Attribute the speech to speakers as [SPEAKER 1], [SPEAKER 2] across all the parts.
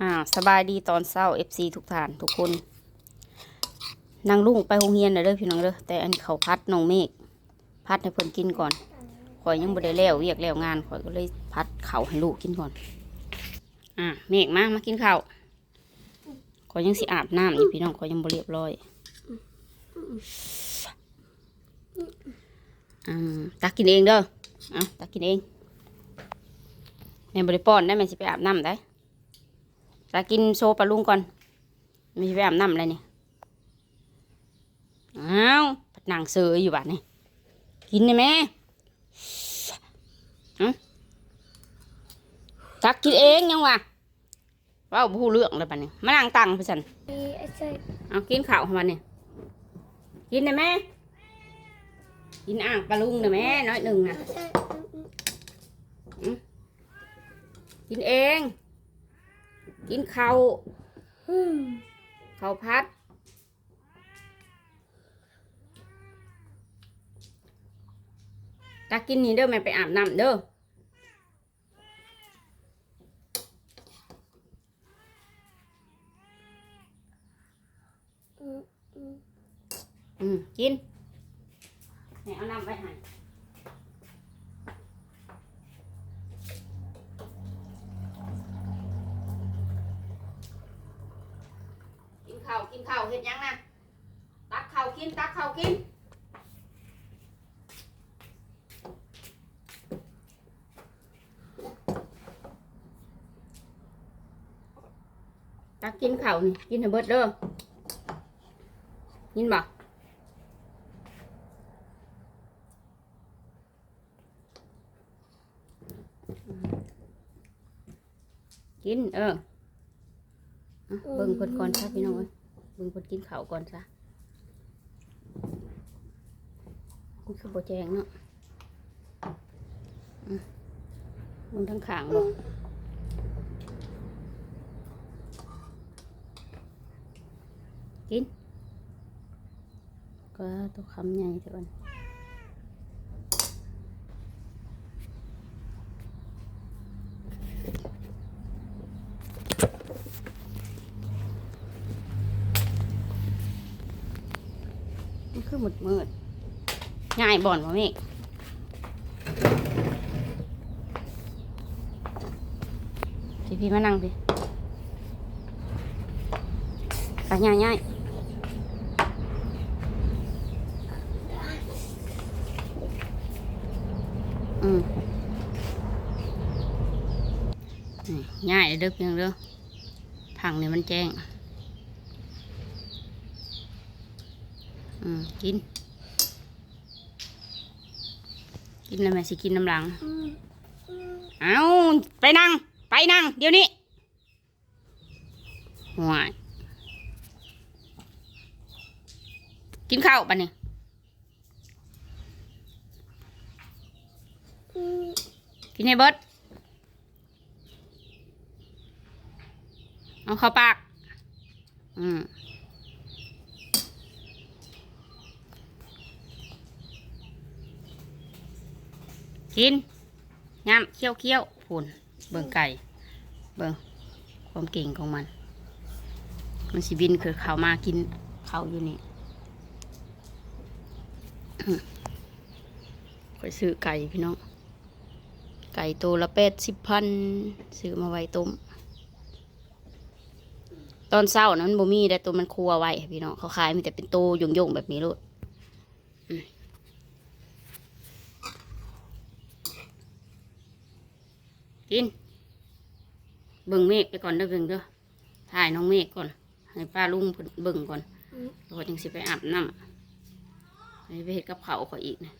[SPEAKER 1] อ่าสบายดีตอนเศร้า FC ทุกท่านทุกคนนางลุงไปโรงเรียนน่ะเด้อพี่น้องเด้อแต่อันเขาพัดน้องเมฆพัดให้เพิ่นกินก่อนข่อยยังบ่ได้แล้วเวียกแล้วงานข่อยก็เลยพัดเขาให้ลูกกินก่อน อ่าเมฆมามากินข้าวข่อยยังสิอาบน้ำอยู่พี่น้องข่อยยังบ่เรียบร้อยอืมตักกินเองเด้อเอาตักกินเองแม่บ่ได้ป้อนได้แม่สิไปอาบน้ำได้ ตากินโซปลาลุงก่อนไม่ใช่ไปอาบน้ำอะไรนี่อ้าวผัดนางเสืออยู่บ้านนี่กินได้ไหมอืมตักกินเองยังวะเว่าผู้เรื่องเลยบ้านนี่มานั่งตังไปสันเอากินข้าวของมันนี่กินได้ไหมกินอ่างปลาลุงได้ไหมน้อยหนึ่งนะกินเอง กินข้าวข้าวพัด ตากินนี่เด้อแม่ไปอาบน้ำเด้ออืมกินแม่เอาน้ำไว้ให้ ข้าวกินข้าวเห็ดหยังนะตักข้าวกินตักข้าวกินตักกินข้าวนี่กินให้เบิดเด้อกินบ่กินเอออะเบิ่งเพิ่นก่อนซะพี่น้องเอ้ย มึงเพิ่นกินข้าวก่อนซะมันคือบ่แจงเนาะมึงทั้งขางบ่กิน ก็ตัวคำใหญ่เท่านั้น คือหมดมืดง่ายบ่อนบ่เมฆพี่พี่มานั่งพี่ไปง่ายง่ายอืมง่ายเด้อเพียงเด้อผังเนี่ยมันแจ้ง อืมกิน กินแล้วแม่สิกินน้ำหลัง เอาไปนั่ง ไปนั่ง เดี๋ยวนี้ห่วยกินข้าวปะเนี่ยกินให้เบิดเอาเข้าปาก อืม กินงามเคี้ยวเคี้ยวๆพูนเบิ่งไก่ เบิ่งความเก่งของมัน มันสิบินคือเขามากินเขาอยู่นี่คอยซื้อไก่พี่น้อง ไก่ตัวละแปดสิบพันซื้อมาไว้ต้ม ตอนเศร้านั้นบ่มีแต่ตัวมันครัวไว้พี่น้องเขาขายมีแต่เป็นโตยงๆแบบนี้โลดอืม กิน เบิ่งเมฆไปก่อนเด้อเบิ่งเด้อถ่ายน้องเมฆก่อน ให้ป้าลุงเพิ่นเบิ่งก่อนแล้วก็จึงสิไปอาบน้ำให้ไปเฮ็ดกับเขาเขาอีกนะ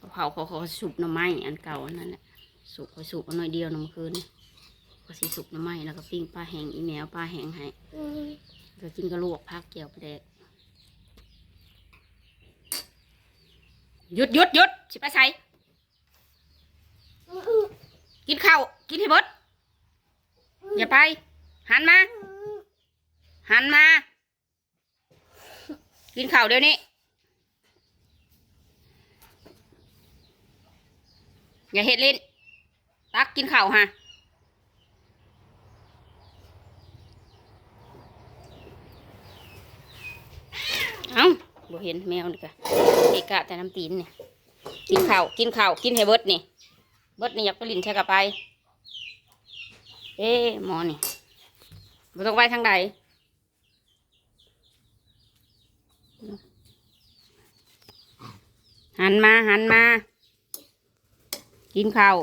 [SPEAKER 1] กะเพราเขาเขาสุกหน่อไม้อันเก่าอันนั้นแหละสุกเขาสุกเอาหน่อยเดียวนาะเมื่อคืนก็สิสุกหน่อไม้แล้วก็ปิ้งปลาแห้งอีแมวปลาแห้งให้ก็กินกระลวกพักเกี่ยวไปแดกหยุดหยุดหยุดสิไปใส่ กินข้าวกินให้หดอย่าไป หันมา หันมา กินข้าวเดี๋ยวนี้ อย่าเห็ดลิ้นตักกินข้าวฮะเอาบ่เห็นแมวนี่กะเอกะแต่น้ำตีนเนี่ย กินข้าว กินข้าว กินให้เบิดนี่ เบิดนี่อยากไปลินใช่กะไป เอ๊ะหมอนี่บ่ต้องไปทางใดหันมาหันมา กินข้าว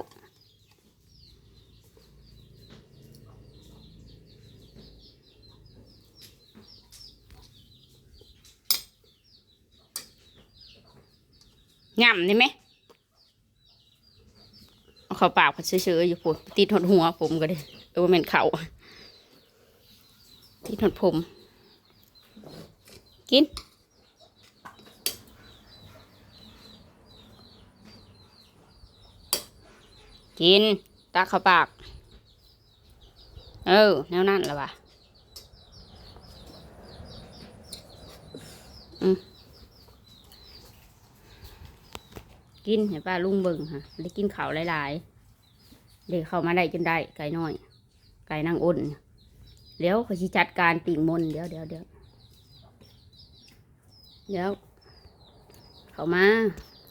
[SPEAKER 1] ย่ำได้ไหม เอาเข้าปากผัดเฉยๆอยู่ปุ่นติดหดหัวผมก็ได้เออว่าแม่นเขาติดหดผม กินกินตักเข้าปาก เออแนวนั้นแหละวะอืม กินเห็นป้าลุงเบิ่งฮะได้กินข้าวหลายๆเด็กเข้ามาได้จนได้ไก่น้อย ไก่นางอ้นเดี๋ยวเขาชิจัดการปิ่งมนเดี๋ยวเดี๋ยวเดี๋ยวเดี๋ยว เขามา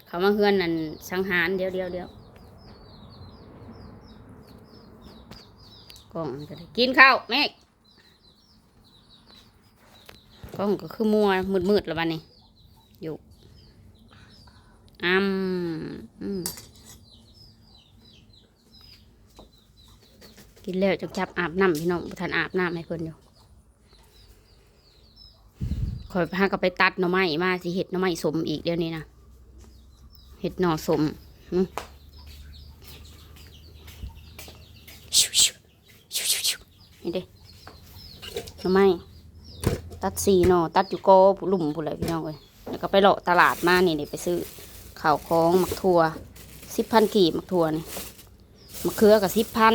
[SPEAKER 1] เขามาเฮือนนั่นสังหารเดี๋ยวเดี๋ยวเดี๋ยวกล้องก็ได้กินข้าวแม่กล้องก็คือมัวมืดๆแล้ววันนี้อยู่ อ้ำอืมกินแล้วจังจับอาบน้ำพี่น้องบ่ทันอาบน้ำให้เพิ่นอยู่คอยพาก็ไปตัดหน่อไม้มาสิเห็ดหน่อไม้สมอีกเดี๋ยวนี้นะเห็ดหน่อสมนี่เด้ทำไม้ตัดสีเนาะตัดอยู่โกหลุมผู้นแหละพี่น้องเอ้ยแล้วก็ไปเลาะตลาดมานี่เดี๋ยวไปซื้อ ข้าวของหมักถั่วสิบพันกีบหมักถั่วนี่มะเขือกับสิบพัน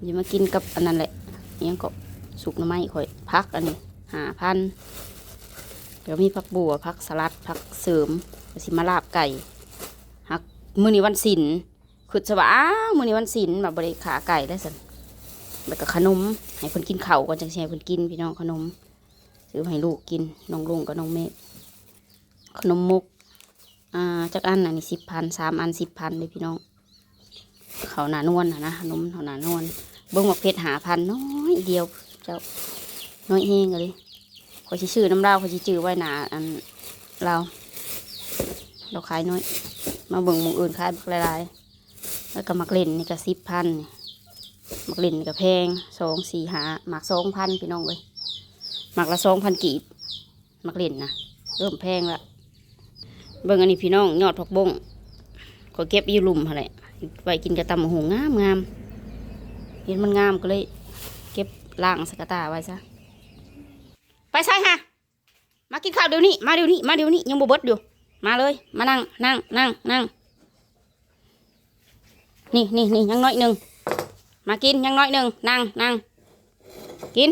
[SPEAKER 1] เดี๋ยวมากินกับอันนั้นแหละยังก็สุกน้ำไม้ข่อยพักอันนี้หาพันเดี๋ยวมีผักบัวผักสลัดผักเสริมสิมาลาบไก่หักมือนี้วันศิลคือจะว่าอ้าวมื้อนี้วันศิลแบบบริขาไก่ได้สันแล้วก็ขนม ให้เพิ่นกินเข้าก่อนจังสิให้เพิ่นกินพี่น้องขนมซื้อให้ลูกกินน้องลุงกับน้องเมฆขนมมุก อ่าจักอันอันนี้สิบพันสามอันสิบพันเลยพี่น้อง เขาหนานวลนะนะขนมเขาหนานวลเบิ้งหมกเพชรหาพันน้อยเดียวเจ้าน้อยแหงเลยขอชื่อน้ำเล่าขอยสิจื้อไว้หนาอันเราเราขายน้อย มาเบิ่งมองอื่นขายบักหลายๆแล้วก็มักเล่นนี่ก็สิบพันมักลิ่นกับแพงสองสี่หาหมักสองพันพี่น้องเลยหมักละสองพันกีบมักลิ่นนะเริ่มแพงละ เบิ่งอันนี้พี่น้องยอดผักบงขอเก็บอยี่หลุมอะไรไว้กินกระตำหงงามงามเห็นมันงามก็เลย เก็บล่างสกตาไว้ซะไปใช่ค่ะมากินข้าวเดี๋ยวนี้มาเดี๋ยวนี้มาเดี๋ยวนี้ยังบเบิดอยู่มาเลย มานั่งนั่งนั่งนั่งนี่นี่นี่ยังน้อยหนึ่งมากินยังน้อยหนึ่งนั่งนั่งกิน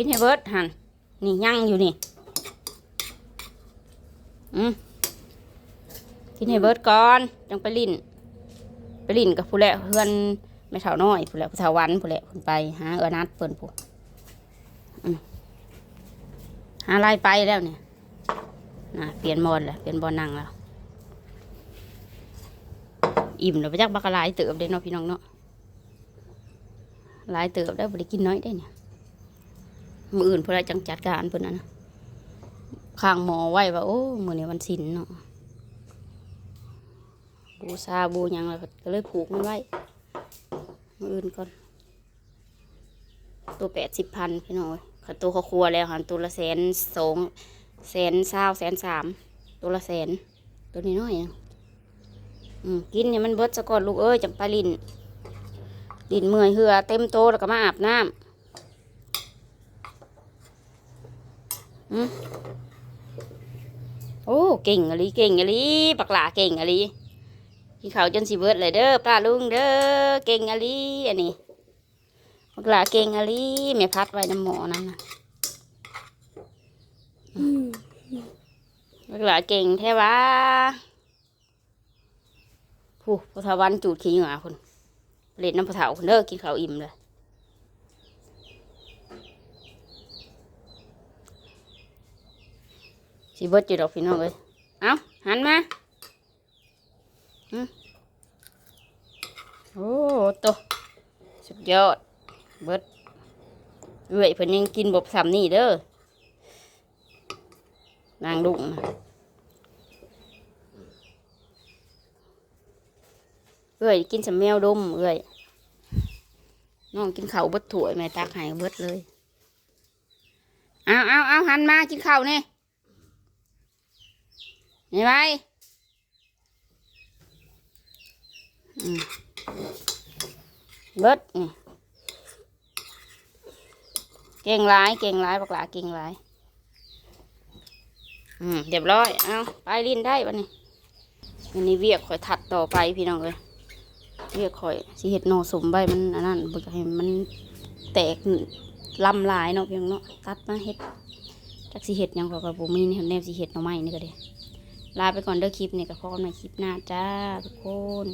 [SPEAKER 1] กินให้เบิดหันนี่ยังอยู่นี่อืมกินให้เบิดก่อนจังไปลิ้นไปลิ้นกับผู้แหละเพื่อนไม่เท่าน้อยผู้แหละผู้เท่าวันผู้แหละผู้นไปหาเออนัดเปิ่นผู้อืมหาไล่ไปแล้วเนี่ยนะเปลี่ยนบอลแล้วเปลี่ยนบอลนั่งแล้วอิ่มแล้วไปจักบักลายเติบเด้เนาะพี่น้องเนาะลายเติบได้บริกินน้อยได้เนี่ย มืออื่นผู้ใดจังจัดการเพิ่นนะนะข้างหมอไว้ว่าโอ้มือนี้วันศิลเนาะบูซาบูยังแล้วก็เลยผูกมันไว้มืออื่นก่อน ตัวแปดสิบพันพี่น้อยขันตัวเขาครัวแล้วหันตัวละแสนสองแสนเศร้าแสนสามตัวละแสนตัวนี้น้อยนะอืมกินเนี่ยมันเบิดซะก่อนลูกเอ้ยจังปลินลินเมื่อยเหือเต็มโตแล้วก็มาอาบน้ำอืม โอ้เก่งอะลีเก่งอะลีปักหลาเก่งอะลีกินข้าวจนสิเบิดเลยเด้อป้าลุงเด้อเก่งอะลีอันนี้บักหลาเก่งอะลีแม่พัดไว้น้ำหมอนั่นนะบักหลาเก่งแท้วะผู้พอทวันจูดขี้เหงื่อคนเล่นน้ำผะเถาคนเด้อกินข้าวอิ่มเลย สีเบิดจีดอกพี่น้องเลยเอาหันมาอโอ้โตะสุดยอด เบิดเอื่อยเพิ่นยังกินบบสามนี่เด้อนางดุงนะเอื่อยกินสำแมวดมเอื่อยน้องกินข้าวเบิดถ้วยแม่ตักให้เบิดเลย เอาเอาเอาหันมากินข้าวนี่ นี่ไปอืมเบิดนี่เก่งร้ายเก่งร้ายบักหลาเก่งร้ายอืมเรียบร้อย เอาไปลินได้วันนี้วันนี้เวียกข่อยถัดต่อไปพี่น้องเลยเวียกข่อยสิเห็ดโนสมใบมันอันนั้นบ่อยากให้มันแตกลำลายเนาะพี่น้องเนาะตัดมาเห็ดจักสิเห็ดยังก็กับบุมีนี่แนวสิเห็ดหน่อไม้นี่ก็เด้ ลาไปก่อนเด้อคลิปนี่ก็พบกันใหม่คลิปหน้าจ้าทุกคน